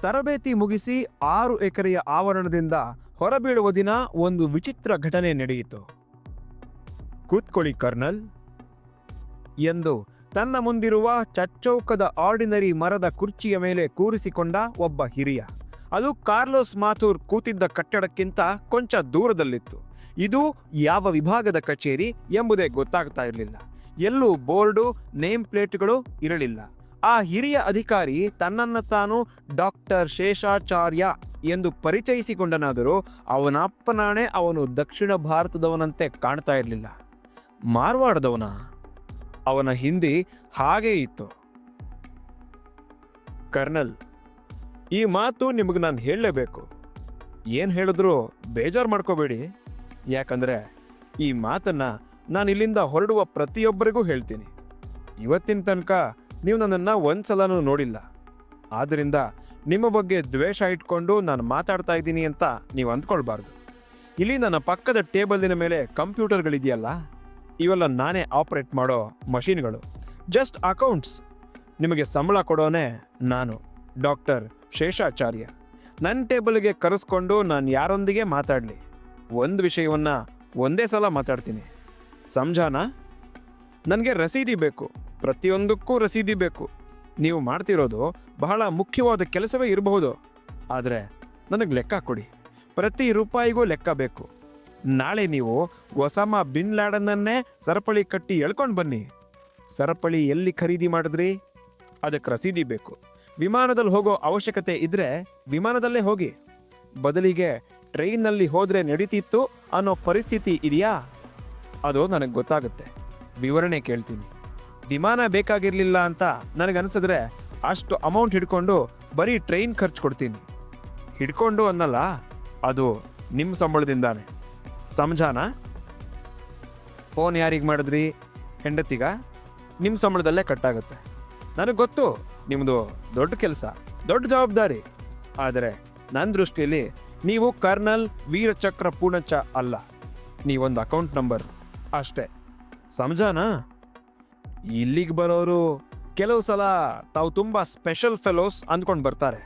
ತರಬೇತಿ ಮುಗಿಸಿ ಆರು ಎಕರೆಯ ಆವರಣದಿಂದ ಹೊರಬೀಳುವ ದಿನ ಒಂದು ವಿಚಿತ್ರ ಘಟನೆ ನಡೆಯಿತು. ಕೂತ್ಕೊಳ್ಳಿ ಕರ್ನಲ್. ಎಂದು ತನ್ನ ಮುಂದಿರುವ ಚಚ್ಚೌಕದ ಆರ್ಡಿನರಿ ಮರದ ಕುರ್ಚಿಯ ಮೇಲೆ ಕೂರಿಸಿಕೊಂಡ ಒಬ್ಬ ಹಿರಿಯ. ಅದು ಕಾರ್ಲೋಸ್ ಮಾಥೂರ್ ಕೂತಿದ್ದ ಕಟ್ಟಡಕ್ಕಿಂತ ಕೊಂಚ ದೂರದಲ್ಲಿತ್ತು. ಇದು ಯಾವ ವಿಭಾಗದ ಕಚೇರಿ ಎಂಬುದೇ ಗೊತ್ತಾಗ್ತಾ ಇರಲಿಲ್ಲ. ಎಲ್ಲೂ ಬೋರ್ಡು, ನೇಮ್ ಪ್ಲೇಟ್ಗಳು ಇರಲಿಲ್ಲ. ಆ ಹಿರಿಯ ಅಧಿಕಾರಿ ತನ್ನನ್ನು ತಾನು ಡಾಕ್ಟರ್ ಶೇಷಾಚಾರ್ಯ ಎಂದು ಪರಿಚಯಿಸಿಕೊಂಡನಾದರೂ ಅವನಪ್ಪನಾಣೆ ಅವನು ದಕ್ಷಿಣ ಭಾರತದವನಂತೆ ಕಾಣ್ತಾ ಇರಲಿಲ್ಲ. ಮಾರ್ವಾಡದವನ? ಅವನ ಹಿಂದಿ ಹಾಗೇ ಇತ್ತು. ಕರ್ನಲ್, ಈ ಮಾತು ನಿಮಗೆ ನಾನು ಹೇಳಲೇಬೇಕು. ಏನು ಹೇಳಿದ್ರು ಬೇಜಾರು ಮಾಡ್ಕೋಬೇಡಿ. ಯಾಕಂದರೆ ಈ ಮಾತನ್ನು ನಾನು ಇಲ್ಲಿಂದ ಹೊರಡುವ ಪ್ರತಿಯೊಬ್ಬರಿಗೂ ಹೇಳ್ತೀನಿ. ಇವತ್ತಿನ ತನಕ ನೀವು ನನ್ನನ್ನು ಒಂದ್ಸಲನೂ ನೋಡಿಲ್ಲ. ಆದ್ದರಿಂದ ನಿಮ್ಮ ಬಗ್ಗೆ ದ್ವೇಷ ಇಟ್ಕೊಂಡು ನಾನು ಮಾತಾಡ್ತಾ ಇದ್ದೀನಿ ಅಂತ ನೀವು ಅಂದ್ಕೊಳ್ಬಾರ್ದು. ಇಲ್ಲಿ ನನ್ನ ಪಕ್ಕದ ಟೇಬಲಿನ ಮೇಲೆ ಕಂಪ್ಯೂಟರ್ಗಳಿದೆಯಲ್ಲ, ಇವೆಲ್ಲ ನಾನೇ ಆಪರೇಟ್ ಮಾಡೋ ಮಷೀನ್ಗಳು. Just accounts. ನಿಮಗೆ ಸಂಬಳ ಕೊಡೋನೇ ನಾನು, ಡಾಕ್ಟರ್ ಶೇಷಾಚಾರ್ಯ. ನನ್ನ ಟೇಬಲ್ಗೆ ಕರೆಸ್ಕೊಂಡು ನಾನು ಯಾರೊಂದಿಗೆ ಮಾತಾಡಲಿ? ಒಂದು ವಿಷಯವನ್ನು ಒಂದೇ ಸಲ ಮಾತಾಡ್ತೀನಿ. ಸಂಜಾನ? ನನಗೆ ರಸೀದಿ ಬೇಕು. ಪ್ರತಿಯೊಂದಕ್ಕೂ ರಸೀದಿ ಬೇಕು. ನೀವು ಮಾಡ್ತಿರೋದು ಬಹಳ ಮುಖ್ಯವಾದ ಕೆಲಸವೇ ಇರಬಹುದು. ಆದರೆ ನನಗೆ ಲೆಕ್ಕ ಕೊಡಿ. ಪ್ರತಿ ರೂಪಾಯಿಗೂ ಲೆಕ್ಕ ಬೇಕು. ನಾಳೆ ನೀವು ಒಸಾಮ ಬಿನ್ ಲ್ಯಾಡನ್ನನ್ನೇ ಸರಪಳಿ ಕಟ್ಟಿ ಎಳ್ಕೊಂಡು ಬನ್ನಿ. ಸರಪಳಿ ಎಲ್ಲಿ ಖರೀದಿ ಮಾಡಿದ್ರಿ? ಅದಕ್ಕೆ ರಸೀದಿ ಬೇಕು. ವಿಮಾನದಲ್ಲಿ ಹೋಗೋ ಅವಶ್ಯಕತೆ ಇದ್ರೆ ವಿಮಾನದಲ್ಲೇ ಹೋಗಿ. ಬದಲಿಗೆ ಟ್ರೈನ್ನಲ್ಲಿ ಹೋದರೆ ನಡೀತಿತ್ತು ಅನ್ನೋ ಪರಿಸ್ಥಿತಿ ಇದೆಯಾ? ಅದು ನನಗೆ ಗೊತ್ತಾಗುತ್ತೆ. ವಿವರಣೆ ಕೇಳ್ತೀನಿ. ವಿಮಾನ ಬೇಕಾಗಿರಲಿಲ್ಲ ಅಂತ ನನಗನ್ಸಿದ್ರೆ ಅಷ್ಟು ಅಮೌಂಟ್ ಹಿಡ್ಕೊಂಡು ಬರೀ ಟ್ರೈನ್ ಖರ್ಚು ಕೊಡ್ತೀನಿ. ಹಿಡ್ಕೊಂಡು ಅನ್ನಲ್ಲ, ಅದು ನಿಮ್ಮ ಸಂಬಳದಿಂದಾನೆ. ಸಂಜಾನ? ಫೋನ್ ಯಾರಿಗೆ ಮಾಡಿದ್ರಿ? ಹೆಂಡತಿಗ? ನಿಮ್ಮ ಸಂಬಳದಲ್ಲೇ ಕಟ್ಟಾಗುತ್ತೆ. ನನಗೆ ಗೊತ್ತು ನಿಮ್ಮದು ದೊಡ್ಡ ಕೆಲಸ, ದೊಡ್ಡ ಜವಾಬ್ದಾರಿ. ಆದರೆ ನನ್ನ ದೃಷ್ಟಿಯಲ್ಲಿ ನೀವು ಕರ್ನಲ್ ವೀರಚಕ್ರ ಪೂರ್ಣಚ ಅಲ್ಲ. ನೀವೊಂದು ಅಕೌಂಟ್ ನಂಬರ್ ಅಷ್ಟೇ. ಸಂಜಾನ ಇಲ್ಲಿಗೆ ಬರೋರು ಕೆಲವು ಸಲ ತಾವು ತುಂಬ ಸ್ಪೆಷಲ್ ಫೆಲೋಸ್ ಅಂದ್ಕೊಂಡು ಬರ್ತಾರೆ.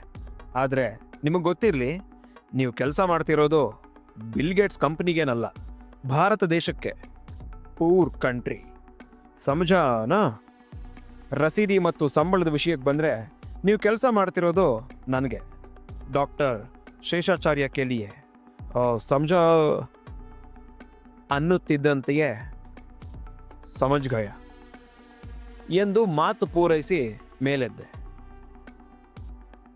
ಆದರೆ ನಿಮಗೆ ಗೊತ್ತಿರಲಿ, ನೀವು ಕೆಲಸ ಮಾಡ್ತಿರೋದು ಬಿಲ್ಗೇಟ್ಸ್ ಕಂಪ್ನಿಗೇನಲ್ಲ, ಭಾರತ ದೇಶಕ್ಕೆ. ಪೂರ್ ಕಂಟ್ರಿ ಸಮಜಾನಾ? ರಸೀದಿ ಮತ್ತು ಸಂಬಳದ ವಿಷಯಕ್ಕೆ ಬಂದರೆ ನೀವು ಕೆಲಸ ಮಾಡ್ತಿರೋದು ನನಗೆ. ಡಾಕ್ಟರ್ ಶೇಷಾಚಾರ್ಯ ಕೇಳಿಯೇ. ಸಂಜಾ ಅನ್ನುತ್ತಿದ್ದಂತೆಯೇ ಸಮಜ್ಗಯ. ಎಂದು ಮಾತು ಪೂರೈಸಿ ಮೇಲೆದ್ದೆ.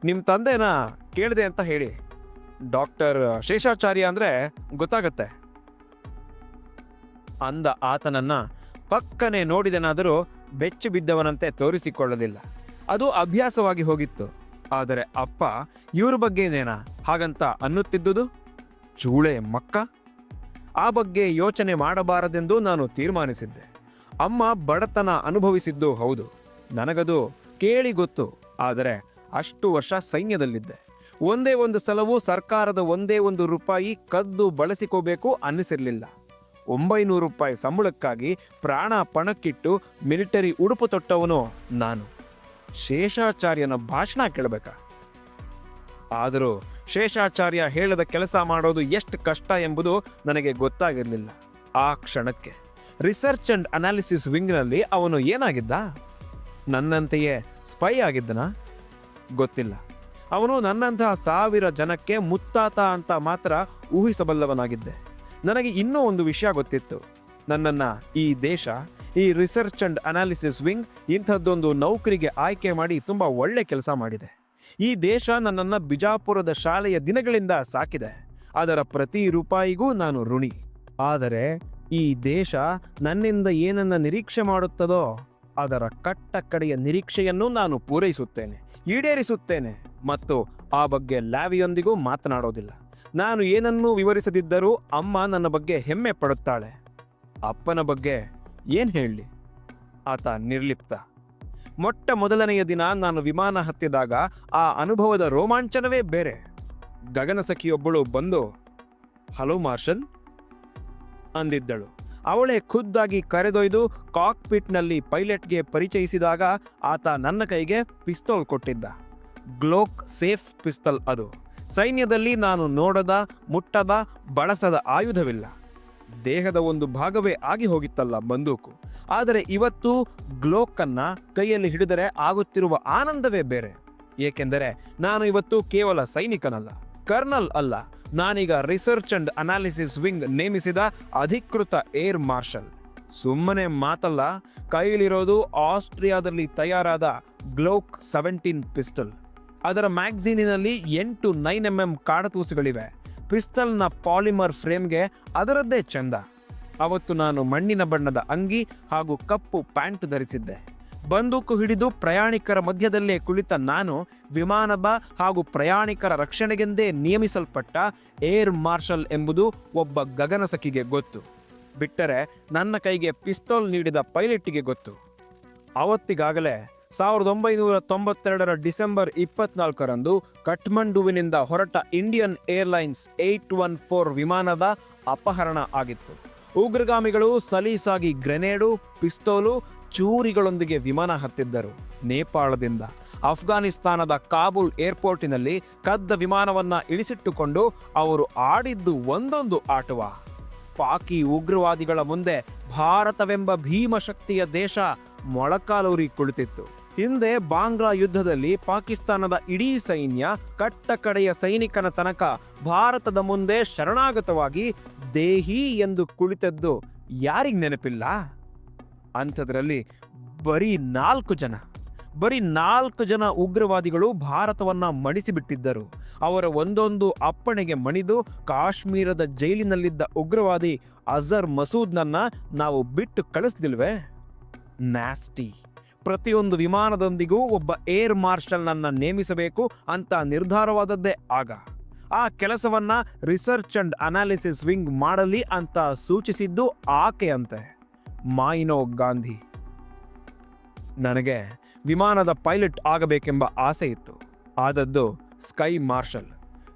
ನಿಮ್ಮ ತಂದೆನ ಕೇಳಿದೆ ಅಂತ ಹೇಳಿ. ಡಾಕ್ಟರ್ ಶೇಷಾಚಾರ್ಯ ಅಂದರೆ ಗೊತ್ತಾಗತ್ತೆ. ಅಂದ ಆತನನ್ನ ಪಕ್ಕನೆ ನೋಡಿದನಾದರೂ ಬೆಚ್ಚಿ ಬಿದ್ದವನಂತೆ ತೋರಿಸಿಕೊಳ್ಳಲಿಲ್ಲ. ಅದು ಅಭ್ಯಾಸವಾಗಿ ಹೋಗಿತ್ತು. ಆದರೆ ಅಪ್ಪ, ಇವ್ರ ಬಗ್ಗೆನೇನಾ ಹಾಗಂತ ಅನ್ನುತ್ತಿದ್ದುದು? ಚೂಳೆ ಮಕ್ಕ? ಆ ಬಗ್ಗೆ ಯೋಚನೆ ಮಾಡಬಾರದೆಂದು ನಾನು ತೀರ್ಮಾನಿಸಿದ್ದೆ. ಅಮ್ಮ ಬಡತನ ಅನುಭವಿಸಿದ್ದು ಹೌದು. ನನಗದು ಕೇಳಿ ಗೊತ್ತು, ಆದರೆ ಅಷ್ಟು ವರ್ಷ ಸೈನ್ಯದಲ್ಲಿದ್ದೆ. ಒಂದೇ ಒಂದು ಸಲವೂ ಸರ್ಕಾರದ ಒಂದೇ ಒಂದು ರೂಪಾಯಿ ಕದ್ದು ಬಳಸಿಕೋಬೇಕು ಅನ್ನಿಸಿರಲಿಲ್ಲ. ಒಂಬೈನೂರು ರೂಪಾಯಿ ಸಂಬಳಕ್ಕಾಗಿ ಪ್ರಾಣ ಪಣಕ್ಕಿಟ್ಟು ಮಿಲಿಟರಿ ಉಡುಪು ತೊಟ್ಟವನು ನಾನು. ಶೇಷಾಚಾರ್ಯನ ಭಾಷಣ ಕೇಳಬೇಕಾ? ಆದರೂ ಶೇಷಾಚಾರ್ಯ ಹೇಳದ ಕೆಲಸ ಮಾಡೋದು ಎಷ್ಟು ಕಷ್ಟ ಎಂಬುದು ನನಗೆ ಗೊತ್ತಾಗಿರಲಿಲ್ಲ. ಆ ಕ್ಷಣಕ್ಕೆ ರಿಸರ್ಚ್ ಅಂಡ್ ಅನಾಲಿಸಿಸ್ ವಿಂಗ್ನಲ್ಲಿ ಅವನು ಏನಾಗಿದ್ದ? ನನ್ನಂತೆಯೇ ಸ್ಪೈ ಆಗಿದ್ದನ? ಗೊತ್ತಿಲ್ಲ. ಅವನು ನನ್ನಂತಹ ಸಾವಿರ ಜನಕ್ಕೆ ಮುತ್ತಾತ ಅಂತ ಮಾತ್ರ ಊಹಿಸಬಲ್ಲವನಾಗಿದ್ದೆ. ನನಗೆ ಇನ್ನೂ ಒಂದು ವಿಷಯ ಗೊತ್ತಿತ್ತು. ನನ್ನನ್ನು ಈ ದೇಶ, ಈ ರಿಸರ್ಚ್ ಅಂಡ್ ಅನಾಲಿಸಿಸ್ ವಿಂಗ್ ಇಂಥದ್ದೊಂದು ನೌಕರಿಗೆ ಆಯ್ಕೆ ಮಾಡಿ ತುಂಬ ಒಳ್ಳೆ ಕೆಲಸ ಮಾಡಿದೆ. ಈ ದೇಶ ನನ್ನನ್ನು ಬಿಜಾಪುರದ ಶಾಲೆಯ ದಿನಗಳಿಂದ ಸಾಕಿದೆ. ಅದರ ಪ್ರತಿ ರೂಪಾಯಿಗೂ ನಾನು ಋಣಿ. ಆದರೆ ಈ ದೇಶ ನನ್ನಿಂದ ಏನನ್ನ ನಿರೀಕ್ಷೆ ಮಾಡುತ್ತದೋ ಅದರ ಕಟ್ಟ ಕಡೆಯ ನಿರೀಕ್ಷೆಯನ್ನು ನಾನು ಪೂರೈಸುತ್ತೇನೆ, ಈಡೇರಿಸುತ್ತೇನೆ ಮತ್ತು ಆ ಬಗ್ಗೆ ಲ್ಯಾವಿಯೊಂದಿಗೂ ಮಾತನಾಡೋದಿಲ್ಲ. ನಾನು ಏನನ್ನೂ ವಿವರಿಸದಿದ್ದರೂ ಅಮ್ಮ ನನ್ನ ಬಗ್ಗೆ ಹೆಮ್ಮೆ ಪಡುತ್ತಾಳೆ. ಅಪ್ಪನ ಬಗ್ಗೆ ಏನು ಹೇಳಲಿ ಆತ ನಿರ್ಲಿಪ್ತ. ಮೊಟ್ಟ ಮೊದಲನೆಯ ದಿನ ನಾನು ವಿಮಾನ ಹತ್ತಿದಾಗ ಆ ಅನುಭವದ ರೋಮಾಂಚನವೇ ಬೇರೆ. ಗಗನಸಖಿಯೊಬ್ಬಳು ಬಂದು, ಹಲೋ ಮಾರ್ಷಲ್ ಅಂದಿದ್ದಳು. ಅವಳೇ ಖುದ್ದಾಗಿ ಕರೆದೊಯ್ದು ಕಾಕ್ಪಿಟ್ನಲ್ಲಿ ಪೈಲಟ್ಗೆ ಪರಿಚಯಿಸಿದಾಗ ಆತ ನನ್ನ ಕೈಗೆ ಪಿಸ್ತೋಲ್ ಕೊಟ್ಟಿದ್ದ. ಗ್ಲೋಕ್ ಸೇಫ್ ಪಿಸ್ತಲ್ ಅದು. ಸೈನ್ಯದಲ್ಲಿ ನಾನು ನೋಡದ, ಮುಟ್ಟದ, ಬಳಸದ ಆಯುಧವಿಲ್ಲ. ದೇಹದ ಒಂದು ಭಾಗವೇ ಆಗಿ ಹೋಗಿತ್ತಲ್ಲ ಬಂದೂಕು. ಆದರೆ ಇವತ್ತು ಗ್ಲೋಕನ್ನು ಕೈಯಲ್ಲಿ ಹಿಡಿದರೆ ಆಗುತ್ತಿರುವ ಆನಂದವೇ ಬೇರೆ. ಏಕೆಂದರೆ ನಾನು ಇವತ್ತು ಕೇವಲ ಸೈನಿಕನಲ್ಲ, ಕರ್ನಲ್ ಅಲ್ಲ. ನಾನೀಗ ರಿಸರ್ಚ್ ಅಂಡ್ ಅನಾಲಿಸಿಸ್ ವಿಂಗ್ ನೇಮಿಸಿದ ಅಧಿಕೃತ ಏರ್ ಮಾರ್ಷಲ್. ಸುಮ್ಮನೆ ಮಾತಲ್ಲ, ಕೈಯಲ್ಲಿರೋದು ಆಸ್ಟ್ರಿಯಾದಲ್ಲಿ ತಯಾರಾದ ಗ್ಲೋಕ್ ಸೆವೆಂಟೀನ್ ಪಿಸ್ಟಲ್. ಅದರ ಮ್ಯಾಗ್ಝೀನಿನಲ್ಲಿ ಎಂಟು ನೈನ್ ಎಂ ಎಂ ಕಾಡತೂಸುಗಳಿವೆ. ಪಿಸ್ತಲ್ನ ಪಾಲಿಮರ್ ಫ್ರೇಮ್ಗೆ ಅದರದ್ದೇ ಚಂದ. ಅವತ್ತು ನಾನು ಮಣ್ಣಿನ ಬಣ್ಣದ ಅಂಗಿ ಹಾಗೂ ಕಪ್ಪು ಪ್ಯಾಂಟ್ ಧರಿಸಿದ್ದೆ. ಬಂದೂಕು ಹಿಡಿದು ಪ್ರಯಾಣಿಕರ ಮಧ್ಯದಲ್ಲೇ ಕುಳಿತ ನಾನು ವಿಮಾನದ ಹಾಗೂ ಪ್ರಯಾಣಿಕರ ರಕ್ಷಣೆಗೆಂದೇ ನಿಯಮಿಸಲ್ಪಟ್ಟ ಏರ್ ಮಾರ್ಷಲ್ ಎಂಬುದು ಒಬ್ಬ ಗಗನಸಖಿಗೆ ಗೊತ್ತು. ಬಿಟ್ಟರೆ ನನ್ನ ಕೈಗೆ ಪಿಸ್ತೋಲ್ ನೀಡಿದ ಪೈಲಟ್ಗೆ ಗೊತ್ತು. ಅವತ್ತಿಗಾಗಲೇ ಸಾವಿರದ ಒಂಬೈನೂರ ತೊಂಬತ್ತೆರಡರ ಡಿಸೆಂಬರ್ ಇಪ್ಪತ್ನಾಲ್ಕರಂದು ಕಠ್ಮಂಡುವಿನಿಂದ ಹೊರಟ Indian airlines eight one four ವಿಮಾನದ ಅಪಹರಣ ಆಗಿತ್ತು. ಉಗ್ರಗಾಮಿಗಳು ಸಲೀಸಾಗಿ ಗ್ರೆನೇಡು, ಪಿಸ್ತೂಲು ಚೂರಿಗಳೊಂದಿಗೆ ವಿಮಾನ ಹತ್ತಿದ್ದರು. ನೇಪಾಳದಿಂದ ಅಫ್ಘಾನಿಸ್ತಾನದ ಕಾಬೂಲ್ ಏರ್ಪೋರ್ಟಿನಲ್ಲಿ ಕದ್ದ ವಿಮಾನವನ್ನ ಇಳಿಸಿಟ್ಟುಕೊಂಡು ಅವರು ಆಡಿದ್ದು ಒಂದೊಂದು ಆಟವ. ಪಾಕಿ ಉಗ್ರವಾದಿಗಳ ಮುಂದೆ ಭಾರತವೆಂಬ ಭೀಮಶಕ್ತಿಯ ದೇಶ ಮೊಳಕಾಲೂರಿ ಕುಳಿತಿತ್ತು. ಹಿಂದೆ ಬಾಂಗ್ಲಾ ಯುದ್ಧದಲ್ಲಿ ಪಾಕಿಸ್ತಾನದ ಇಡೀ ಸೈನ್ಯ ಕಟ್ಟಕಡೆಯ ಸೈನಿಕನ ತನಕ ಭಾರತದ ಮುಂದೆ ಶರಣಾಗತವಾಗಿ ದೇಹಿ ಎಂದು ಕುಳಿತದ್ದು ಯಾರಿಗ್ ನೆನಪಿಲ್ಲ? ಅಂಥದ್ರಲ್ಲಿ ಬರೀ ನಾಲ್ಕು ಜನ, ಬರೀ ನಾಲ್ಕು ಜನ ಉಗ್ರವಾದಿಗಳು ಭಾರತವನ್ನು ಮಣಿಸಿಬಿಟ್ಟಿದ್ದರು. ಅವರ ಒಂದೊಂದು ಅಪ್ಪಣೆಗೆ ಮಣಿದು ಕಾಶ್ಮೀರದ ಜೈಲಿನಲ್ಲಿದ್ದ ಉಗ್ರವಾದಿ ಅಜರ್ ಮಸೂದ್ನನ್ನು ನಾವು ಬಿಟ್ಟು ಕಳಿಸ್ದಿಲ್ವೇ ನ್ಯಾಸ್ಟಿ. ಪ್ರತಿಯೊಂದು ವಿಮಾನದೊಂದಿಗೂ ಒಬ್ಬ ಏರ್ ಮಾರ್ಷಲ್ನನ್ನು ನೇಮಿಸಬೇಕು ಅಂತ ನಿರ್ಧಾರವಾದದ್ದೇ ಆಗ. ಆ ಕೆಲಸವನ್ನ ರಿಸರ್ಚ್ ಅಂಡ್ ಅನಾಲಿಸಿಸ್ ವಿಂಗ್ ಮಾಡಲಿ ಅಂತ ಸೂಚಿಸಿದ್ದು ಆಕೆಯಂತೆ. ಮಾಯಿನೋ ಗಾಂಧಿ. ನನಗೆ ವಿಮಾನದ ಪೈಲಟ್ ಆಗಬೇಕೆಂಬ ಆಸೆ ಇತ್ತು. ಆದದ್ದು ಸ್ಕೈ ಮಾರ್ಷಲ್.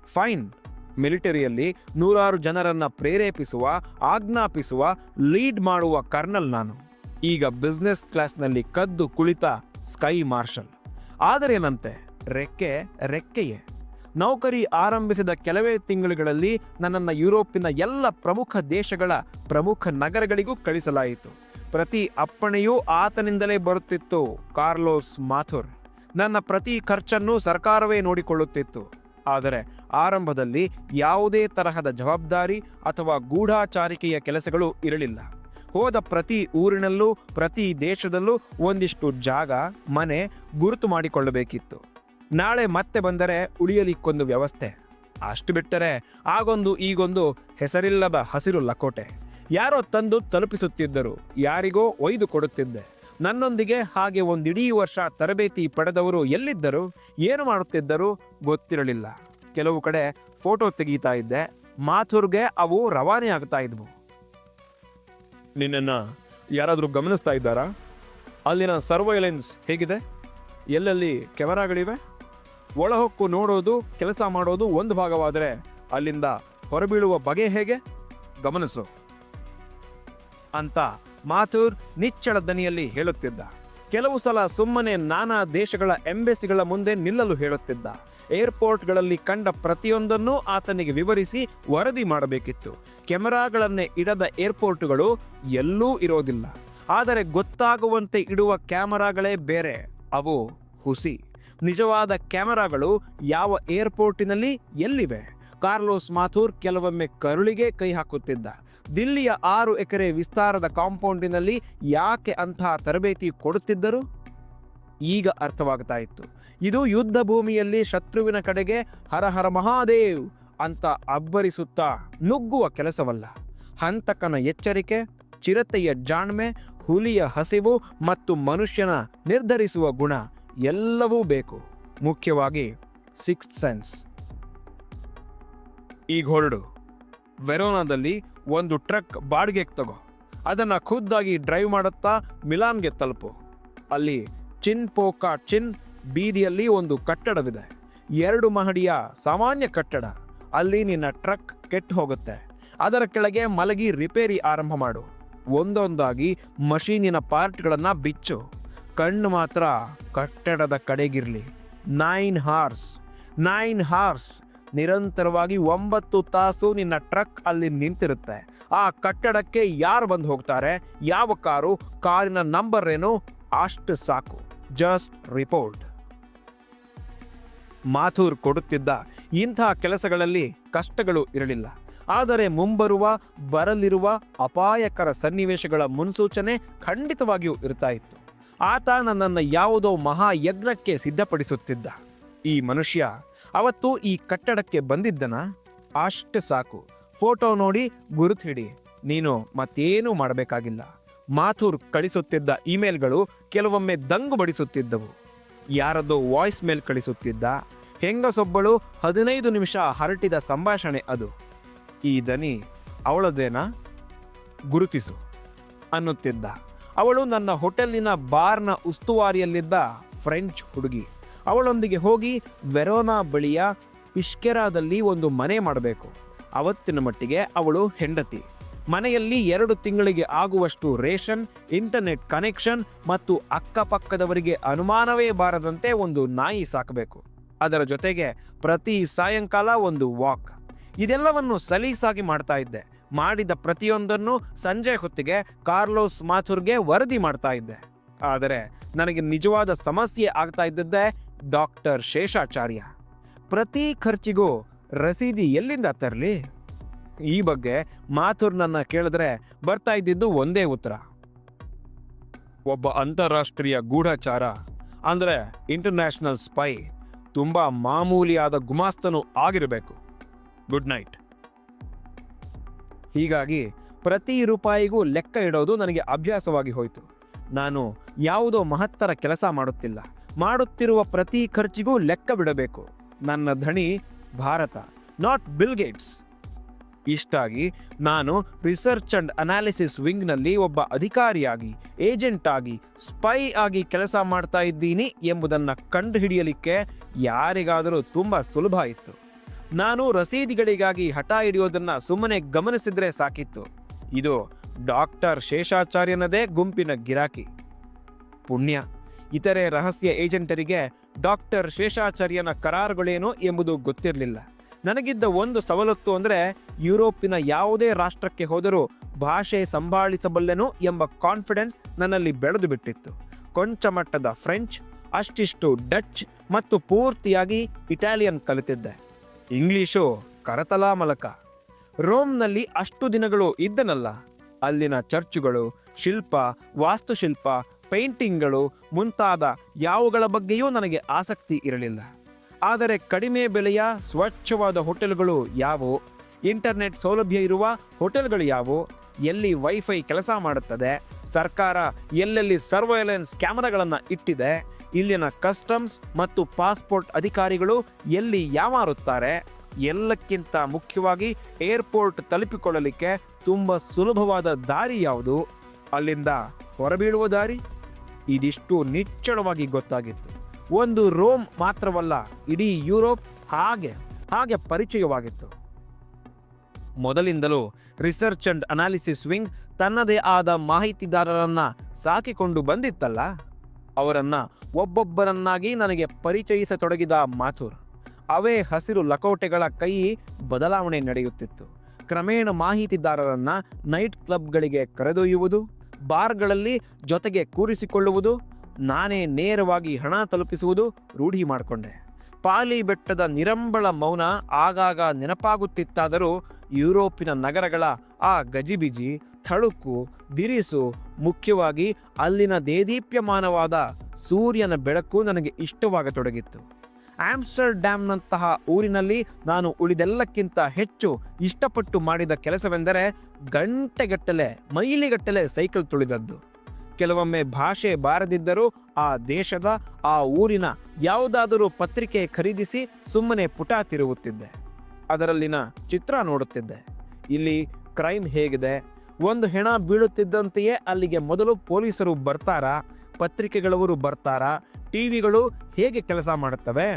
ಫೈನ್ ಮಿಲಿಟರಿಯಲ್ಲಿ ನೂರಾರು ಜನರನ್ನು ಪ್ರೇರೇಪಿಸುವ, ಆಜ್ಞಾಪಿಸುವ, ಲೀಡ್ ಮಾಡುವ ಕರ್ನಲ್ ನಾನು. ಈಗ ಬಿಸ್ನೆಸ್ ಕ್ಲಾಸ್ನಲ್ಲಿ ಕದ್ದು ಕುಳಿತ ಸ್ಕೈ ಮಾರ್ಷಲ್. ಆದರೇನಂತೆ ರೆಕ್ಕೆ ರೆಕ್ಕೆಯೇ. ನೌಕರಿ ಆರಂಭಿಸಿದ ಕೆಲವೇ ತಿಂಗಳುಗಳಲ್ಲಿ ನನ್ನನ್ನು ಯುರೋಪಿನ ಎಲ್ಲ ಪ್ರಮುಖ ದೇಶಗಳ ಪ್ರಮುಖ ನಗರಗಳಿಗೂ ಕಳಿಸಲಾಯಿತು. ಪ್ರತಿ ಅಪ್ಪಣೆಯೂ ಆತನಿಂದಲೇ ಬರುತ್ತಿತ್ತು, ಕಾರ್ಲೋಸ್ ಮಾಥುರ್. ನನ್ನ ಪ್ರತಿ ಖರ್ಚನ್ನು ಸರ್ಕಾರವೇ ನೋಡಿಕೊಳ್ಳುತ್ತಿತ್ತು. ಆದರೆ ಆರಂಭದಲ್ಲಿ ಯಾವುದೇ ತರಹದ ಜವಾಬ್ದಾರಿ ಅಥವಾ ಗೂಢಾಚಾರಿಕೆಯ ಕೆಲಸಗಳು ಇರಲಿಲ್ಲ. ಹೋದ ಪ್ರತಿ ಊರಿನಲ್ಲೂ, ಪ್ರತಿ ದೇಶದಲ್ಲೂ ಒಂದಿಷ್ಟು ಜಾಗ, ಮನೆ ಗುರುತು ಮಾಡಿಕೊಳ್ಳಬೇಕಿತ್ತು. ನಾಳೆ ಮತ್ತೆ ಬಂದರೆ ಉಳಿಯಲಿಕ್ಕೊಂದು ವ್ಯವಸ್ಥೆ. ಅಷ್ಟು ಬಿಟ್ಟರೆ ಆಗೊಂದು ಈಗೊಂದು ಹೆಸರಿಲ್ಲದ ಹಸಿರು ಲಕೋಟೆ. ಯಾರೋ ತಂದು ತಲುಪಿಸುತ್ತಿದ್ದರು, ಯಾರಿಗೋ ಒಯ್ದು ಕೊಡುತ್ತಿದ್ದೆ. ನನ್ನೊಂದಿಗೆ ಹಾಗೆ ಒಂದಿಡೀ ವರ್ಷ ತರಬೇತಿ ಪಡೆದವರು ಎಲ್ಲಿದ್ದರು, ಏನು ಮಾಡುತ್ತಿದ್ದರು ಗೊತ್ತಿರಲಿಲ್ಲ. ಕೆಲವು ಕಡೆ ಫೋಟೋ ತೆಗೀತಾ ಇದ್ದೆ, ಮಾಥುರ್ಗೆ ಅವು ರವಾನೆ ಆಗ್ತಾ ಇದ್ವು. ನಿನ್ನನ್ನು ಯಾರಾದರೂ ಗಮನಿಸ್ತಾ ಇದ್ದಾರಾ? ಅಲ್ಲಿನ ಸರ್ವೈಲೆನ್ಸ್ ಹೇಗಿದೆ? ಎಲ್ಲೆಲ್ಲಿ ಕ್ಯಾಮರಾಗಳಿವೆ? ಒಳಹೊಕ್ಕು ನೋಡೋದು, ಕೆಲಸ ಮಾಡೋದು ಒಂದು ಭಾಗವಾದರೆ ಅಲ್ಲಿಂದ ಹೊರಬೀಳುವ ಬಗೆ ಹೇಗೆ? ಗಮನಿಸು. ಅಂತ ಮಾಥೂರ್ ನಿಚ್ಚಳ ದನಿಯಲ್ಲಿ ಹೇಳುತ್ತಿದ್ದ. ಕೆಲವು ಸಲ ಸುಮ್ಮನೆ ನಾನಾ ದೇಶಗಳ ಎಂಬೆಸಿಗಳ ಮುಂದೆ ನಿಲ್ಲಲು ಹೇಳುತ್ತಿದ್ದ. ಏರ್ಪೋರ್ಟ್ಗಳಲ್ಲಿ ಕಂಡ ಪ್ರತಿಯೊಂದನ್ನೂ ಆತನಿಗೆ ವಿವರಿಸಿ ವರದಿ ಮಾಡಬೇಕಿತ್ತು. ಕೆಮೆರಾಗಳನ್ನೇ ಇಡದ ಏರ್ಪೋರ್ಟ್ಗಳು ಎಲ್ಲೂ ಇರೋದಿಲ್ಲ. ಆದರೆ ಗೊತ್ತಾಗುವಂತೆ ಇಡುವ ಕ್ಯಾಮರಾಗಳೇ ಬೇರೆ. ಅವು ಹುಸಿ. ನಿಜವಾದ ಕ್ಯಾಮೆರಾಗಳು ಯಾವ ಏರ್ಪೋರ್ಟಿನಲ್ಲಿ ಎಲ್ಲಿವೆ? ಕಾರ್ಲೋಸ್ ಮಾಥೂರ್ ಕೆಲವೊಮ್ಮೆ ಕರುಳಿಗೆ ಕೈ ಹಾಕುತ್ತಿದ್ದ. ದಿಲ್ಲಿಯ ಆರು ಎಕರೆ ವಿಸ್ತಾರದ ಕಾಂಪೌಂಡಿನಲ್ಲಿ ಯಾಕೆ ಅಂತಹ ತರಬೇತಿ ಕೊಡುತ್ತಿದ್ದರು? ಈಗ ಅರ್ಥವಾಗ್ತಾ ಇತ್ತು ಇದು ಯುದ್ಧ ಭೂಮಿಯಲ್ಲಿ ಶತ್ರುವಿನ ಕಡೆಗೆ ಹರ ಹರ ಮಹಾದೇವ್ ಅಂತ ಅಬ್ಬರಿಸುತ್ತಾ ನುಗ್ಗುವ ಕೆಲಸವಲ್ಲ. ಹಂತಕನ ಎಚ್ಚರಿಕೆ, ಚಿರತೆಯ ಜಾಣ್ಮೆ, ಹುಲಿಯ ಹಸಿವು ಮತ್ತು ಮನುಷ್ಯನ ನಿರ್ಧರಿಸುವ ಗುಣ ಎಲ್ಲವೂ ಬೇಕು. ಮುಖ್ಯವಾಗಿ ಸಿಕ್ಸ್ ಸೆನ್ಸ್ ಈಗ ಹೊರಡು. ವೆರೋನಾದಲ್ಲಿ ಒಂದು ಟ್ರಕ್ ಬಾಡಿಗೆಗೆ ತಗೋ. ಅದನ್ನು ಖುದ್ದಾಗಿ ಡ್ರೈವ್ ಮಾಡುತ್ತಾ ಮಿಲಾನ್ಗೆ ತಲುಪು. ಅಲ್ಲಿ ಚಿನ್ ಪೋಕಾ ಚಿನ್ ಬೀದಿಯಲ್ಲಿ ಒಂದು ಕಟ್ಟಡವಿದೆ. ಎರಡು ಮಹಡಿಯ ಸಾಮಾನ್ಯ ಕಟ್ಟಡ. ಅಲ್ಲಿ ನಿನ್ನ ಟ್ರಕ್ ಕೆಟ್ಟು ಹೋಗುತ್ತೆ. ಅದರ ಕೆಳಗೆ ಮಲಗಿ ರಿಪೇರಿ ಆರಂಭ ಮಾಡು. ಒಂದೊಂದಾಗಿ ಮಷೀನಿನ ಪಾರ್ಟ್ಗಳನ್ನು ಬಿಚ್ಚು. ಕಣ್ಣು ಮಾತ್ರ ಕಟ್ಟಡದ ಕಡೆಗಿರಲಿ. ನೈನ್ ಹಾರ್ಸ್ ನೈನ್ ಹಾರ್ಸ್ ನಿರಂತರವಾಗಿ ಒಂಬತ್ತು ತಾಸು ನಿನ್ನ ಟ್ರಕ್ ಅಲ್ಲಿ ನಿಂತಿರುತ್ತೆ. ಆ ಕಟ್ಟಡಕ್ಕೆ ಯಾರು ಬಂದು ಹೋಗ್ತಾರೆ? ಯಾವ ಕಾರು? ಕಾರಿನ ನಂಬರ್ ಏನು? ಅಷ್ಟು ಸಾಕು. ಜಸ್ಟ್ ರಿಪೋರ್ಟ್ ಮಾಥೂರ್ ಕೊಡುತ್ತಿದ್ದ ಇಂಥ ಕೆಲಸಗಳಲ್ಲಿ ಕಷ್ಟಗಳು ಇರಲಿಲ್ಲ. ಆದರೆ ಮುಂಬರುವ, ಬರಲಿರುವ ಅಪಾಯಕರ ಸನ್ನಿವೇಶಗಳ ಮುನ್ಸೂಚನೆ ಖಂಡಿತವಾಗಿಯೂ ಇರ್ತಾ ಇತ್ತು. ಆತ ನನ್ನನ್ನು ಯಾವುದೋ ಮಹಾಯಜ್ಞಕ್ಕೆ ಸಿದ್ಧಪಡಿಸುತ್ತಿದ್ದ. ಈ ಮನುಷ್ಯ ಅವತ್ತು ಈ ಕಟ್ಟಡಕ್ಕೆ ಬಂದಿದ್ದನ? ಅಷ್ಟು ಸಾಕು. ಫೋಟೋ ನೋಡಿ ಗುರುತು ಹಿಡಿ. ನೀನು ಮತ್ತೇನೂ ಮಾಡಬೇಕಾಗಿಲ್ಲ. ಮಾಥೂರ್ ಕಳಿಸುತ್ತಿದ್ದ ಇಮೇಲ್ಗಳು ಕೆಲವೊಮ್ಮೆ ದಂಗು ಬಡಿಸುತ್ತಿದ್ದವು. ಯಾರದ್ದೋ ವಾಯ್ಸ್ ಮೇಲ್ ಕಳಿಸುತ್ತಿದ್ದ. ಹೆಂಗಸೊಬ್ಬಳು ಹದಿನೈದು ನಿಮಿಷ ಹರಟಿದ ಸಂಭಾಷಣೆ ಅದು. ಈ ದನಿ ಅವಳದೇನಾ? ಗುರುತಿಸು. ಅನ್ನುತ್ತಿದ್ದ. ಅವಳು ನನ್ನ ಹೋಟೆಲಿನ ಬಾರ್ನ ಉಸ್ತುವಾರಿಯಲ್ಲಿದ್ದ ಫ್ರೆಂಚ್ ಹುಡುಗಿ. ಅವಳೊಂದಿಗೆ ಹೋಗಿ ವೆರೋನಾ ಬಳಿಯ ಪಿಷ್ಕೆರಾದಲ್ಲಿ ಒಂದು ಮನೆ ಮಾಡಬೇಕು. ಅವತ್ತಿನ ಮಟ್ಟಿಗೆ ಅವಳು ಹೆಂಡತಿ. ಮನೆಯಲ್ಲಿ ಎರಡು ತಿಂಗಳಿಗೆ ಆಗುವಷ್ಟು ರೇಷನ್, ಇಂಟರ್ನೆಟ್ ಕನೆಕ್ಷನ್ ಮತ್ತು ಅಕ್ಕಪಕ್ಕದವರಿಗೆ ಅನುಮಾನವೇ ಬಾರದಂತೆ ಒಂದು ನಾಯಿ ಸಾಕಬೇಕು. ಅದರ ಜೊತೆಗೆ ಪ್ರತಿ ಸಾಯಂಕಾಲ ಒಂದು ವಾಕ್. ಇದೆಲ್ಲವನ್ನು ಸಲೀಸಾಗಿ ಮಾಡ್ತಾ ಇದ್ದೆ. ಮಾಡಿದ ಪ್ರತಿಯೊಂದನ್ನು ಸಂಜೆ ಹೊತ್ತಿಗೆ ಕಾರ್ಲೋಸ್ ಮಾಥುರ್ಗೆ ವರದಿ ಮಾಡ್ತಾ ಇದ್ದೆ. ಆದರೆ ನನಗೆ ನಿಜವಾದ ಸಮಸ್ಯೆ ಆಗ್ತಾ ಇದ್ದದ್ದೇ ಡಾಕ್ಟರ್ ಶೇಷಾಚಾರ್ಯ. ಪ್ರತಿ ಖರ್ಚಿಗೂ ರಸೀದಿ ಎಲ್ಲಿಂದ ತರಲಿ? ಈ ಬಗ್ಗೆ ಮಾಥುರ್ ನನ್ನ ಕೇಳಿದ್ರೆ ಬರ್ತಾ ಇದ್ದಿದ್ದು ಒಂದೇ ಉತ್ತರ. ಒಬ್ಬ ಅಂತಾರಾಷ್ಟ್ರೀಯ ಗೂಢಚಾರ, ಅಂದರೆ ಇಂಟರ್ನ್ಯಾಷನಲ್ ಸ್ಪೈ ತುಂಬಾ ಮಾಮೂಲಿಯಾದ ಗುಮಾಸ್ತನು ಆಗಿರಬೇಕು. ಗುಡ್ ನೈಟ್ ಹೀಗಾಗಿ ಪ್ರತಿ ರೂಪಾಯಿಗೂ ಲೆಕ್ಕ ಇಡೋದು ನನಗೆ ಅಭ್ಯಾಸವಾಗಿ ಹೋಯಿತು. ನಾನು ಯಾವುದೋ ಮಹತ್ತರ ಕೆಲಸ ಮಾಡುತ್ತಿಲ್ಲ. ಮಾಡುತ್ತಿರುವ ಪ್ರತಿ ಖರ್ಚಿಗೂ ಲೆಕ್ಕ ಬಿಡಬೇಕು. ನನ್ನ ಧಣಿ ಭಾರತ ನಾಟ್ ಬಿಲ್ ಗೇಟ್ಸ್ ಇಷ್ಟಾಗಿ ನಾನು ರಿಸರ್ಚ್ ಅಂಡ್ ಅನಾಲಿಸಿಸ್ ವಿಂಗ್ನಲ್ಲಿ ಒಬ್ಬ ಅಧಿಕಾರಿಯಾಗಿ ಏಜೆಂಟ್ ಆಗಿ ಸ್ಪೈ ಆಗಿ ಕೆಲಸ ಮಾಡ್ತಾ ಇದ್ದೀನಿ ಎಂಬುದನ್ನು ಕಂಡುಹಿಡಿಯಲಿಕ್ಕೆ ಯಾರಿಗಾದರೂ ತುಂಬ ಸುಲಭ ಇತ್ತು. ನಾನು ರಸೀದಿಗಳಿಗಾಗಿ ಹಠ ಹಿಡಿಯೋದನ್ನ ಸುಮ್ಮನೆ ಗಮನಿಸಿದ್ರೆ ಸಾಕಿತ್ತು. ಇದು ಡಾಕ್ಟರ್ ಶೇಷಾಚಾರ್ಯನದೇ ಗುಂಪಿನ ಗಿರಾಕಿ. ಪುಣ್ಯ. ಇತರೆ ರಹಸ್ಯ ಏಜೆಂಟರಿಗೆ ಡಾಕ್ಟರ್ ಶೇಷಾಚಾರ್ಯನ ಕರಾರುಗಳೇನು ಎಂಬುದು ಗೊತ್ತಿರಲಿಲ್ಲ. ನನಗಿದ್ದ ಒಂದು ಸವಲತ್ತು ಅಂದರೆ ಯುರೋಪಿನ ಯಾವುದೇ ರಾಷ್ಟ್ರಕ್ಕೆ ಹೋದರೂ ಭಾಷೆ ಸಂಭಾಳಿಸಬಲ್ಲೆನು ಎಂಬ ಕಾನ್ಫಿಡೆನ್ಸ್ ನನ್ನಲ್ಲಿ ಬೆಳೆದು ಬಿಟ್ಟಿತ್ತು. ಕೊಂಚ ಮಟ್ಟದ ಫ್ರೆಂಚ್, ಅಷ್ಟಿಷ್ಟು ಡಚ್ ಮತ್ತು ಪೂರ್ತಿಯಾಗಿ ಇಟಾಲಿಯನ್ ಕಲಿತಿದ್ದೆ. ಇಂಗ್ಲಿಷು ಕರತಲಾ ಮಲಕ ರೋಮ್ನಲ್ಲಿ ಅಷ್ಟು ದಿನಗಳು ಇದ್ದನಲ್ಲ. ಅಲ್ಲಿನ ಚರ್ಚುಗಳು, ಶಿಲ್ಪ, ವಾಸ್ತುಶಿಲ್ಪ, ಪೇಂಟಿಂಗ್ಗಳು ಮುಂತಾದ ಯಾವುಗಳ ಬಗ್ಗೆಯೂ ನನಗೆ ಆಸಕ್ತಿ ಇರಲಿಲ್ಲ. ಆದರೆ ಕಡಿಮೆ ಬೆಲೆಯ ಸ್ವಚ್ಛವಾದ ಹೋಟೆಲ್ಗಳು ಯಾವುವು? ಇಂಟರ್ನೆಟ್ ಸೌಲಭ್ಯ ಇರುವ ಹೋಟೆಲ್ಗಳು ಯಾವುವು? ಎಲ್ಲಿ ವೈಫೈ ಕೆಲಸ ಮಾಡುತ್ತದೆ? ಸರ್ಕಾರ ಎಲ್ಲೆಲ್ಲಿ ಸರ್ವೈಲೆನ್ಸ್ ಕ್ಯಾಮರಾಗಳನ್ನು ಇಟ್ಟಿದೆ? ಇಲ್ಲಿನ ಕಸ್ಟಮ್ಸ್ ಮತ್ತು ಪಾಸ್ಪೋರ್ಟ್ ಅಧಿಕಾರಿಗಳು ಎಲ್ಲಿ ಯಾಮಾರುತ್ತಾರೆ ಎಲ್ಲಕ್ಕಿಂತ ಮುಖ್ಯವಾಗಿ ಏರ್ಪೋರ್ಟ್ ತಲುಪಿಕೊಳ್ಳಲಿಕ್ಕೆ ತುಂಬ ಸುಲಭವಾದ ದಾರಿ ಯಾವುದು? ಅಲ್ಲಿಂದ ಹೊರಬೀಳುವ ದಾರಿ? ಇದಿಷ್ಟು ನಿಚ್ಚಳವಾಗಿ ಗೊತ್ತಾಗಿತ್ತು. ಒಂದು ರೋಮ್ ಮಾತ್ರವಲ್ಲ, ಇಡೀ ಯುರೋಪ್ ಹಾಗೆ ಹಾಗೆ ಪರಿಚಯವಾಗಿತ್ತು. ಮೊದಲಿಂದಲೂ ರಿಸರ್ಚ್ ಅಂಡ್ ಅನಾಲಿಸಿಸ್ ವಿಂಗ್ ತನ್ನದೇ ಆದ ಮಾಹಿತಿದಾರರನ್ನ ಸಾಕಿಕೊಂಡು ಬಂದಿತ್ತಲ್ಲ? ಅವರನ್ನ ಒಬ್ಬೊಬ್ಬರನ್ನಾಗಿ ನನಗೆ ಪರಿಚಯಿಸತೊಡಗಿದ ಮಾಥುರ್. ಅವೇ ಹಸಿರು ಲಕೋಟೆಗಳ ಕೈ ಬದಲಾವಣೆ ನಡೆಯುತ್ತಿತ್ತು. ಕ್ರಮೇಣ ಮಾಹಿತಿದಾರರನ್ನ ನೈಟ್ ಕ್ಲಬ್ಗಳಿಗೆ ಕರೆದೊಯ್ಯುವುದು, ಬಾರ್ಗಳಲ್ಲಿ ಜೊತೆಗೆ ಕೂರಿಸಿಕೊಳ್ಳುವುದು, ನಾನೇ ನೇರವಾಗಿ ಹಣ ತಲುಪಿಸುವುದು ರೂಢಿ ಮಾಡಿಕೊಂಡೆ. ಪಾಲಿ ಬೆಟ್ಟದ ನಿರಂಬಳ ಮೌನ ಆಗಾಗ ನೆನಪಾಗುತ್ತಿತ್ತಾದರೂ ಯುರೋಪಿನ ನಗರಗಳ ಆ ಗಜಿಬಿಜಿ, ಥಳುಕು, ದಿರಿಸು ಮುಖ್ಯವಾಗಿ ಅಲ್ಲಿನ ದೇದೀಪ್ಯಮಾನವಾದ ಸೂರ್ಯನ ಬೆಳಕು ನನಗೆ ಇಷ್ಟವಾಗತೊಡಗಿತ್ತು. ಆಮ್ಸ್ಟರ್ ಡ್ಯಾಮ್ನಂತಹ ಊರಿನಲ್ಲಿ ನಾನು ಉಳಿದೆಲ್ಲಕ್ಕಿಂತ ಹೆಚ್ಚು ಇಷ್ಟಪಟ್ಟು ಮಾಡಿದ ಕೆಲಸವೆಂದರೆ ಗಂಟೆಗಟ್ಟಲೆ, ಮೈಲಿಗಟ್ಟಲೆ ಸೈಕಲ್ ತುಳಿದದ್ದು. ಕೆಲವೊಮ್ಮೆ ಭಾಷೆ ಬಾರದಿದ್ದರೂ ಆ ದೇಶದ, ಆ ಊರಿನ ಯಾವುದಾದರೂ ಪತ್ರಿಕೆ ಖರೀದಿಸಿ ಸುಮ್ಮನೆ ಪುಟ ತಿರುಗುತ್ತಿದ್ದೆ ಅದರಲ್ಲಿನ ಚಿತ್ರ ನೋಡುತ್ತಿದ್ದೆ. ಇಲ್ಲಿ ಕ್ರೈಮ್ ಹೇಗಿದೆ? ಒಂದು ಹೆಣ ಬೀಳುತ್ತಿದ್ದಂತೆಯೇ ಅಲ್ಲಿಗೆ ಮೊದಲು ಪೊಲೀಸರು ಬರ್ತಾರಾ? ಪತ್ರಿಕೆಗಳವರು ಬರ್ತಾರಾ? ಟಿವಿಗಳು ಹೇಗೆ ಕೆಲಸ ಮಾಡುತ್ತವೆ?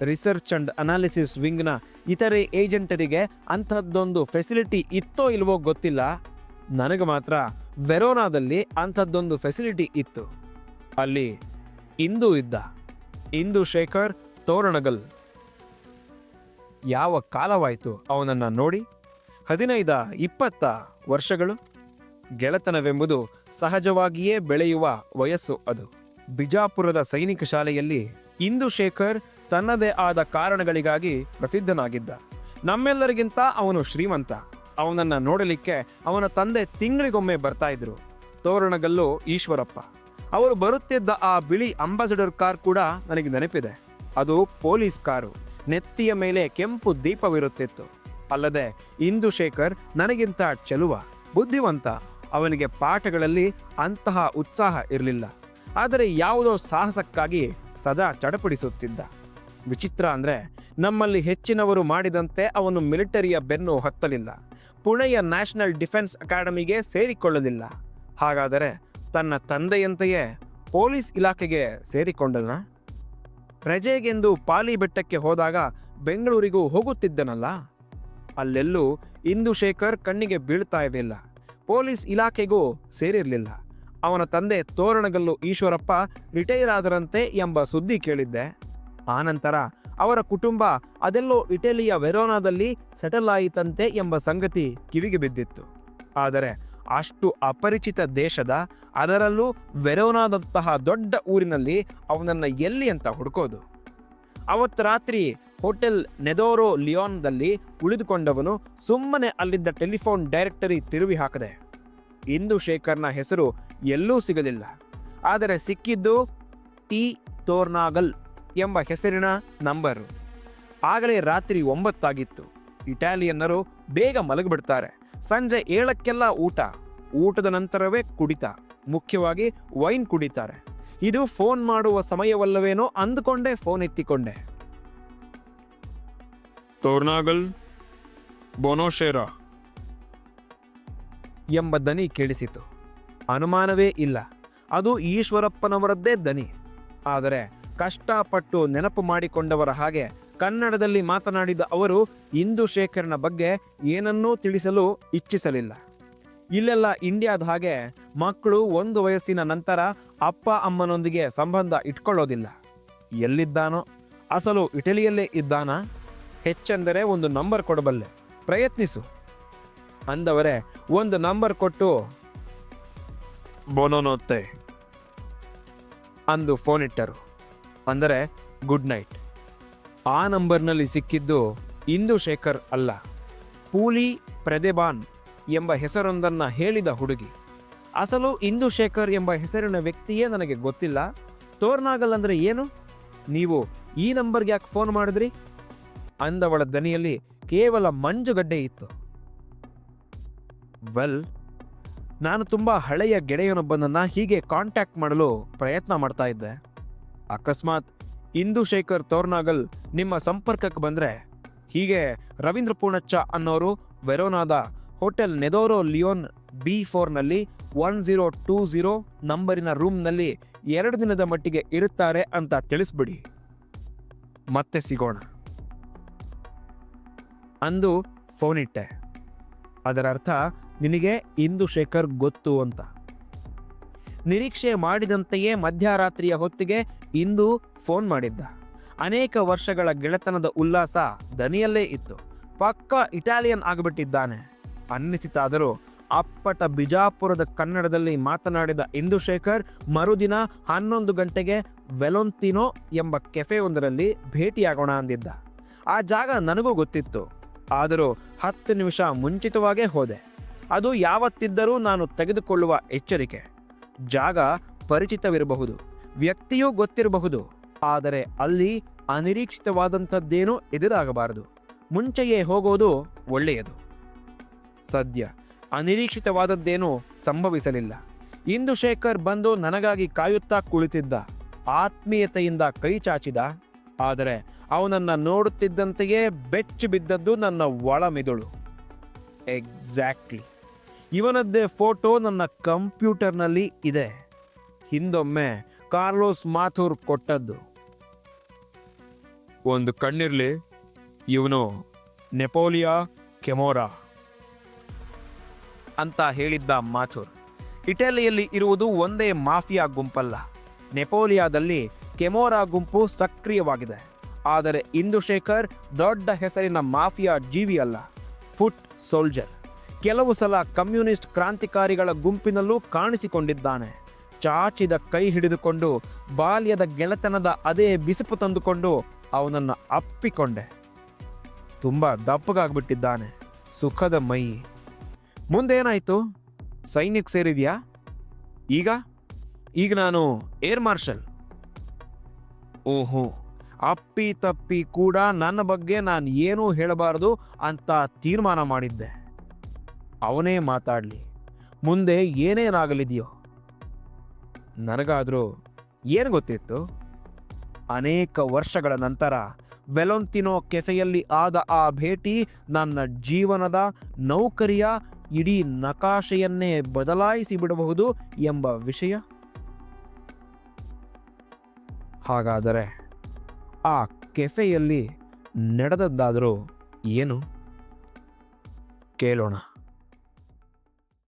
ರಿಸರ್ಚ್ ಅಂಡ್ ಅನಾಲಿಸಿಸ್ ವಿಂಗ್ನ ಇತರೆ ಏಜೆಂಟರಿಗೆ ಅಂಥದ್ದೊಂದು ಫೆಸಿಲಿಟಿ ಇತ್ತೋ ಇಲ್ವೋ ಗೊತ್ತಿಲ್ಲ. ನನಗೆ ಮಾತ್ರ ವೆರೋನಾದಲ್ಲಿ ಅಂಥದ್ದೊಂದು ಫೆಸಿಲಿಟಿ ಇತ್ತು. ಅಲ್ಲಿ ಇಂದು ಇದ್ದ ಇಂದು ಶೇಖರ್ ತೋರಣಗಲ್. ಯಾವ ಕಾಲವಾಯಿತು ಅವನನ್ನ ನೋಡಿ? ಹದಿನೈದ, ಇಪ್ಪತ್ತ ವರ್ಷಗಳು? ಗೆಳೆತನವೆಂಬುದು ಸಹಜವಾಗಿಯೇ ಬೆಳೆಯುವ ವಯಸ್ಸು ಅದು. ಬಿಜಾಪುರದ ಸೈನಿಕ ಶಾಲೆಯಲ್ಲಿ ಇಂದು ಶೇಖರ್ ತನ್ನದೇ ಆದ ಕಾರಣಗಳಿಗಾಗಿ ಪ್ರಸಿದ್ಧನಾಗಿದ್ದ. ನಮ್ಮೆಲ್ಲರಿಗಿಂತ ಅವನು ಶ್ರೀಮಂತ. ಅವನನ್ನ ನೋಡಲಿಕ್ಕೆ ಅವನ ತಂದೆ ತಿಂಗಳಿಗೊಮ್ಮೆ ಬರ್ತಾ ಇದ್ರು. ತೋರಣಗಲ್ಲು ಈಶ್ವರಪ್ಪ. ಅವರು ಬರುತ್ತಿದ್ದ ಆ ಬಿಳಿ ಅಂಬಾಸಿಡರ್ ಕಾರ್ ಕೂಡ ನನಗೆ ನೆನಪಿದೆ. ಅದು ಪೊಲೀಸ್ ಕಾರು. ನೆತ್ತಿಯ ಮೇಲೆ ಕೆಂಪು ದೀಪವಿರುತ್ತಿತ್ತು. ಅಲ್ಲದೆ ಇಂದು ಶೇಖರ್ ನನಗಿಂತ ಚೆಲುವ, ಬುದ್ಧಿವಂತ. ಅವನಿಗೆ ಪಾಠಗಳಲ್ಲಿ ಅಂತಹ ಉತ್ಸಾಹ ಇರಲಿಲ್ಲ. ಆದರೆ ಯಾವುದೋ ಸಾಹಸಕ್ಕಾಗಿ ಸದಾ ಚಡಪಡಿಸುತ್ತಿದ್ದ. ವಿಚಿತ್ರ ಅಂದರೆ ನಮ್ಮಲ್ಲಿ ಹೆಚ್ಚಿನವರು ಮಾಡಿದಂತೆ ಅವನು ಮಿಲಿಟರಿಯ ಬೆನ್ನು ಹತ್ತಲಿಲ್ಲ. ಪುಣೆಯ ನ್ಯಾಷನಲ್ ಡಿಫೆನ್ಸ್ ಅಕಾಡೆಮಿಗೆ ಸೇರಿಕೊಳ್ಳಲಿಲ್ಲ. ಹಾಗಾದರೆ ತನ್ನ ತಂದೆಯಂತೆಯೇ ಪೊಲೀಸ್ ಇಲಾಖೆಗೆ ಸೇರಿಕೊಂಡನ? ರಜೆಗೆಂದು ಪಾಲಿ ಬೆಟ್ಟಕ್ಕೆ ಹೋದಾಗ ಬೆಂಗಳೂರಿಗೂ ಹೋಗುತ್ತಿದ್ದನಲ್ಲ? ಅಲ್ಲೆಲ್ಲೂ ಇಂದುಶೇಖರ್ ಕಣ್ಣಿಗೆ ಬೀಳ್ತಾ ಇರಲಿಲ್ಲ. ಪೊಲೀಸ್ ಇಲಾಖೆಗೂ ಸೇರಿರಲಿಲ್ಲ. ಅವನ ತಂದೆ ತೋರಣಗಲ್ಲು ಈಶ್ವರಪ್ಪ ರಿಟೈರ್ ಆದರಂತೆ ಎಂಬ ಸುದ್ದಿ ಕೇಳಿದ್ದೆ. ಆನಂತರ ಅವರ ಕುಟುಂಬ ಅದೆಲ್ಲೋ ಇಟಲಿಯ ವೆರೋನಾದಲ್ಲಿ ಸೆಟಲ್ ಆಯಿತಂತೆ ಎಂಬ ಸಂಗತಿ ಕಿವಿಗೆ ಬಿದ್ದಿತ್ತು. ಆದರೆ ಅಷ್ಟು ಅಪರಿಚಿತ ದೇಶದ ಅದರಲ್ಲೂ ವೆರೋನಾದಂತಹ ದೊಡ್ಡ ಊರಿನಲ್ಲಿ ಅವನನ್ನು ಎಲ್ಲಿ ಅಂತ ಹುಡುಕೋದು? ಅವತ್ತು ರಾತ್ರಿ ಹೋಟೆಲ್ ನೆದೋರೋ ಲಿಯೋನ್ದಲ್ಲಿ ಉಳಿದುಕೊಂಡವನು ಸುಮ್ಮನೆ ಅಲ್ಲಿದ್ದ ಟೆಲಿಫೋನ್ ಡೈರೆಕ್ಟರಿ ತಿರುವಿ ಹಾಕದೆ. ಇಂದು ಶೇಖರ್ನ ಹೆಸರು ಎಲ್ಲೂ ಸಿಗಲಿಲ್ಲ. ಆದರೆ ಸಿಕ್ಕಿದ್ದು ಟಿ ತೋರ್ನಾಗಲ್ ಎಂಬ ಹೆಸರಿನ ನಂಬರು. ಆಗಲೇ ರಾತ್ರಿ ಒಂಬತ್ತಾಗಿತ್ತು. ಇಟಾಲಿಯನ್ನರು ಬೇಗ ಮಲಗಿಬಿಡ್ತಾರೆ. ಸಂಜೆ ಏಳಕ್ಕೆಲ್ಲ ಊಟ. ಊಟದ ನಂತರವೇ ಕುಡಿತ. ಮುಖ್ಯವಾಗಿ ವೈನ್ ಕುಡಿತಾರೆ. ಇದು ಫೋನ್ ಮಾಡುವ ಸಮಯವಲ್ಲವೇನೋ ಅಂದುಕೊಂಡೆ ಫೋನ್ ಎತ್ತಿಕೊಂಡೆ. ತೋರ್ನಾಗಲ್ ಬೋನೋಶೇರ ಎಂಬ ದನಿ ಕೇಳಿಸಿತು. ಅನುಮಾನವೇ ಇಲ್ಲ. ಅದು ಈಶ್ವರಪ್ಪನವರದ್ದೇ ದನಿ. ಆದರೆ ಕಷ್ಟಪಟ್ಟು ನೆನಪು ಮಾಡಿಕೊಂಡವರ ಹಾಗೆ ಕನ್ನಡದಲ್ಲಿ ಮಾತನಾಡಿದ ಅವರು, ಇಂದು ಶೇಖರ್ನ ಬಗ್ಗೆ ಏನನ್ನೂ ತಿಳಿಸಲು ಇಚ್ಛಿಸಲಿಲ್ಲ. ಇಲ್ಲೆಲ್ಲ ಇಂಡಿಯಾದ ಹಾಗೆ ಮಕ್ಕಳು ಒಂದು ವಯಸ್ಸಿನ ನಂತರ ಅಪ್ಪ ಅಮ್ಮನೊಂದಿಗೆ ಸಂಬಂಧ ಇಟ್ಕೊಳ್ಳೋದಿಲ್ಲ. ಎಲ್ಲಿದ್ದಾನೋ? ಅಸಲು ಇಟಲಿಯಲ್ಲೇ ಇದ್ದಾನಾ? ಹೆಚ್ಚೆಂದರೆ ಒಂದು ನಂಬರ್ ಕೊಡಬಲ್ಲೆ. ಪ್ರಯತ್ನಿಸು. ಅಂದವರೇ, ಒಂದು ನಂಬರ್ ಕೊಟ್ಟು, ಬೋನೋನೋತ್ತೆ ಅಂದು ಫೋನ್ ಇಟ್ಟರು. ಅಂದರೆ ಗುಡ್ ನೈಟ್. ಆ ನಂಬರ್ನಲ್ಲಿ ಸಿಕ್ಕಿದ್ದು ಇಂದು ಶೇಖರ್ ಅಲ್ಲ, ಪೂಲಿ ಪ್ರದೆಬಾನ್ ಎಂಬ ಹೆಸರೊಂದನ್ನು ಹೇಳಿದ ಹುಡುಗಿ. ಅಸಲು ಇಂದು ಶೇಖರ್ ಎಂಬ ಹೆಸರಿನ ವ್ಯಕ್ತಿಯೇ ನನಗೆ ಗೊತ್ತಿಲ್ಲ. ತೋರ್ನಾಗಲ್ ಅಂದರೆ ಏನು? ನೀವು ಈ ನಂಬರ್ಗೆ ಯಾಕೆ ಫೋನ್ ಮಾಡಿದ್ರಿ? ಅಂದವಳ ದನಿಯಲ್ಲಿ ಕೇವಲ ಮಂಜುಗಡ್ಡೆ ಇತ್ತು. ವೆಲ್, ನಾನು ತುಂಬ ಹಳೆಯ ಗೆಳೆಯನೊಬ್ಬನನ್ನು ಹೀಗೆ ಕಾಂಟ್ಯಾಕ್ಟ್ ಮಾಡಲು ಪ್ರಯತ್ನ ಮಾಡ್ತಾ ಇದ್ದೆ. ಅಕಸ್ಮಾತ್ ಇಂದು ಶೇಖರ್ ತೋರ್ನಾಗಲ್ ನಿಮ್ಮ ಸಂಪರ್ಕಕ್ಕೆ ಬಂದರೆ, ಹೀಗೆ ರವೀಂದ್ರ ಪೂಣಚ್ಚ ಅನ್ನೋರು ವೆರೋನಾದ ಹೋಟೆಲ್ ನೆದೋರೋ ಲಿಯೋನ್ ಬಿ ಫೋರ್ನಲ್ಲಿ ಒನ್ ಝೀರೋ ಟೂ ಝೀರೋ ನಂಬರಿನ ರೂಮ್ನಲ್ಲಿ ಎರಡು ದಿನದ ಮಟ್ಟಿಗೆ ಇರುತ್ತಾರೆ ಅಂತ ತಿಳಿಸ್ಬಿಡಿ. ಮತ್ತೆ ಸಿಗೋಣ. ಅಂದು ಫೋನ್ ಇಟ್ಟೆ. ಅದರ ಅರ್ಥ ನಿನಗೆ ಇಂದು ಶೇಖರ್ ಗೊತ್ತು ಅಂತ. ನಿರೀಕ್ಷೆ ಮಾಡಿದಂತೆಯೇ ಮಧ್ಯರಾತ್ರಿಯ ಹೊತ್ತಿಗೆ ಇಂದು ಫೋನ್ ಮಾಡಿದ್ದ. ಅನೇಕ ವರ್ಷಗಳ ಗೆಳೆತನದ ಉಲ್ಲಾಸ ದನಿಯಲ್ಲೇ ಇತ್ತು. ಪಕ್ಕ ಇಟಾಲಿಯನ್ ಆಗಿಬಿಟ್ಟಿದ್ದಾನೆ. ಅನ್ನಿಸಿತಾದರೂ ಅಪ್ಪಟ ಬಿಜಾಪುರದ ಕನ್ನಡದಲ್ಲಿ ಮಾತನಾಡಿದ ಇಂದು ಶೇಖರ್ ಮರುದಿನ ಹನ್ನೊಂದು ಗಂಟೆಗೆ ವೆಲೊಂತಿನೋ ಎಂಬ ಕೆಫೆಯೊಂದರಲ್ಲಿ ಭೇಟಿಯಾಗೋಣ ಅಂದಿದ್ದ. ಆ ಜಾಗ ನನಗೂ ಗೊತ್ತಿತ್ತು. ಆದರೂ ಹತ್ತು ನಿಮಿಷ ಮುಂಚಿತವಾಗೇ ಹೋದೆ. ಅದು ಯಾವತ್ತಿದ್ದರೂ ನಾನು ತೆಗೆದುಕೊಳ್ಳುವ ಎಚ್ಚರಿಕೆ. ಜಾಗ ಪರಿಚಿತವಿರಬಹುದು, ವ್ಯಕ್ತಿಯೂ ಗೊತ್ತಿರಬಹುದು, ಆದರೆ ಅಲ್ಲಿ ಅನಿರೀಕ್ಷಿತವಾದಂಥದ್ದೇನೂ ಎದುರಾಗಬಾರದು. ಮುಂಚೆಯೇ ಹೋಗೋದು ಒಳ್ಳೆಯದು. ಸದ್ಯ ಅನಿರೀಕ್ಷಿತವಾದದ್ದೇನೂ ಸಂಭವಿಸಲಿಲ್ಲ. ಇಂದು ಶೇಖರ್ ಬಂದು ನನಗಾಗಿ ಕಾಯುತ್ತಾ ಕುಳಿತಿದ್ದ, ಆತ್ಮೀಯತೆಯಿಂದ ಕೈ ಚಾಚಿದ, ಆದರೆ ಅವನನ್ನ ನೋಡುತ್ತಿದ್ದಂತೆಯೇ ಬೆಚ್ಚಿ ಬಿದ್ದದ್ದು ನನ್ನ ಒಳ ಮಿದುಳು ಎಕ್ಸಾಕ್ಟ್ಲಿ ಇವನದ್ದೇ ಫೋಟೋ ನನ್ನ ಕಂಪ್ಯೂಟರ್ನಲ್ಲಿ ಇದೆ. ಹಿಂದೊಮ್ಮೆ ಕಾರ್ಲೋಸ್ ಮಾಥೂರ್ ಕೊಟ್ಟದ್ದು. ಒಂದು ಕಣ್ಣಿರ್ಲಿ, ಇವನು ನೆಪೋಲಿಯಾ ಕೆಮೋರಾ ಅಂತ ಹೇಳಿದ್ದ ಮಾಥೂರ್. ಇಟಲಿಯಲ್ಲಿ ಇರುವುದು ಒಂದೇ ಮಾಫಿಯಾ ಗುಂಪಲ್ಲ. ನೆಪೋಲಿಯಾದಲ್ಲಿ ಕೆಮೋರಾ ಗುಂಪು ಸಕ್ರಿಯವಾಗಿದೆ. ಆದರೆ ಇಂದುಶೇಖರ್ ದೊಡ್ಡ ಹೆಸರಿನ ಮಾಫಿಯಾ ಜೀವಿಯಲ್ಲ, ಫುಟ್ ಸೋಲ್ಜರ್. ಕೆಲವು ಸಲ ಕಮ್ಯುನಿಸ್ಟ್ ಕ್ರಾಂತಿಕಾರಿಗಳ ಗುಂಪಿನಲ್ಲೂ ಕಾಣಿಸಿಕೊಂಡಿದ್ದಾನೆ. ಚಾಚಿದ ಕೈ ಹಿಡಿದುಕೊಂಡು ಬಾಲ್ಯದ ಗೆಳೆತನದ ಅದೇ ಬಿಸಿಪು ತಂದುಕೊಂಡು ಅವನನ್ನು ಅಪ್ಪಿಕೊಂಡೆ. ತುಂಬ ದಪ್ಪಗಾಗ್ಬಿಟ್ಟಿದ್ದಾನೆ. ಸುಖದ ಮೈ. ಮುಂದೇನಾಯಿತು? ಸೈನ್ಯಕ್ಕೆ ಸೇರಿದೆಯಾ? ಈಗ? ಈಗ ನಾನು ಏರ್ ಮಾರ್ಷಲ್. ಓಹೋ, ಅಪ್ಪಿ ತಪ್ಪಿ ಕೂಡ ನನ್ನ ಬಗ್ಗೆ ನಾನು ಏನೂ ಹೇಳಬಾರದು ಅಂತ ತೀರ್ಮಾನ ಮಾಡಿದ್ದೆ. ಅವನೇ ಮಾತಾಡಲಿ. ಮುಂದೆ ಏನೇನಾಗಲಿದೆಯೋ? ನನಗಾದರೂ ಏನು ಗೊತ್ತಿತ್ತು? ಅನೇಕ ವರ್ಷಗಳ ನಂತರ ವೆಲೊಂತಿನೋ ಕೆಫೆಯಲ್ಲಿ ಆದ ಆ ಭೇಟಿ ನನ್ನ ಜೀವನದ ನೌಕರಿಯ ಇಡೀ ನಕಾಶೆಯನ್ನೇ ಬದಲಾಯಿಸಿ ಬಿಡಬಹುದು ಎಂಬ ವಿಷಯ? ಹಾಗಾದರೆ ಆ ಕೆಫೆಯಲ್ಲಿ ನಡೆದದ್ದಾದರೂ ಏನು? ಕೇಳೋಣ.